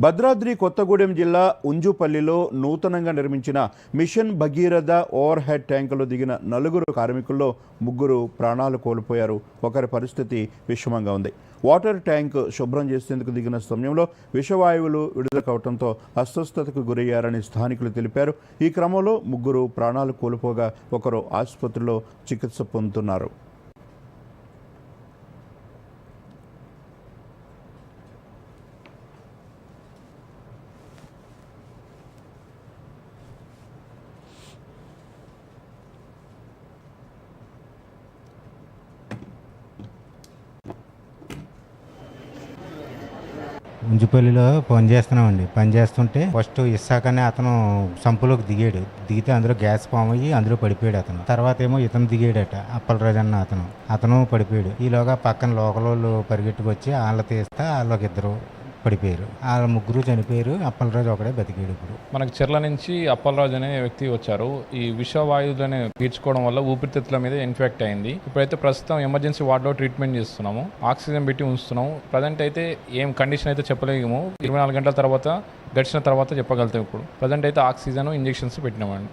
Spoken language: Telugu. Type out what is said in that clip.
భద్రాద్రి కొత్తగూడెం జిల్లా ఉంజుపల్లిలో నూతనంగా నిర్మించిన మిషన్ భగీరథ ఓవర్ హెడ్ ట్యాంకులో దిగిన నలుగురు కార్మికుల్లో ముగ్గురు ప్రాణాలు కోల్పోయారు. ఒకరి పరిస్థితి విషమంగా ఉంది. వాటర్ ట్యాంక్ శుభ్రం చేసేందుకు దిగిన సమయంలో విషవాయువులు విడుదల కావడంతో అస్వస్థతకు గురయ్యారని స్థానికులు తెలిపారు. ఈ క్రమంలో ముగ్గురు ప్రాణాలు కోల్పోగా ఒకరు ఆసుపత్రిలో చికిత్స పొందుతున్నారు. ఉంజుపల్లిలో పని చేస్తున్నామండి. పని చేస్తుంటే ఫస్ట్ ఇస్సాకనే అతను సంపులోకి దిగాడు. దిగితే అందులో గ్యాస్ ఫామ్ అయ్యి అందులో పడిపోయాడు అతను. తర్వాత ఏమో ఇతను దిగాడట అప్పలరాజు అన్న అతను. అతను పడిపోయాడు. ఈలోగా పక్కన లోకల్ వాళ్ళు పరిగెట్టుకొచ్చి వాళ్ళ తీస్తే వాళ్ళకి ఇద్దరు పడిపోయారు వాళ్ళ ముగ్గురు చనిపోయారు. అప్పలరాజు ఒకడే బతికాడు ఇప్పుడు. మనకు చెర్ల నుంచి అప్పలరాజు అనే వ్యక్తి వచ్చారు. ఈ విషవాయువులని పీల్చుకోవడం వల్ల ఊపిరితిత్తుల మీద ఇన్ఫెక్ట్ అయింది. ఇప్పుడైతే ప్రస్తుతం ఎమర్జెన్సీ వార్డులో ట్రీట్మెంట్ చేస్తున్నాము. ఆక్సిజన్ పెట్టి ఉంచుతున్నాము. ప్రజెంట్ అయితే ఏం కండిషన్ అయితే చెప్పలేము. ఇరవై నాలుగు గంటల తర్వాత గడిచిన తర్వాత చెప్పగలుగుతాం ఇప్పుడు. ప్రజెంట్ అయితే ఆక్సిజన్ ఇంజెక్షన్స్ పెట్టినామండి.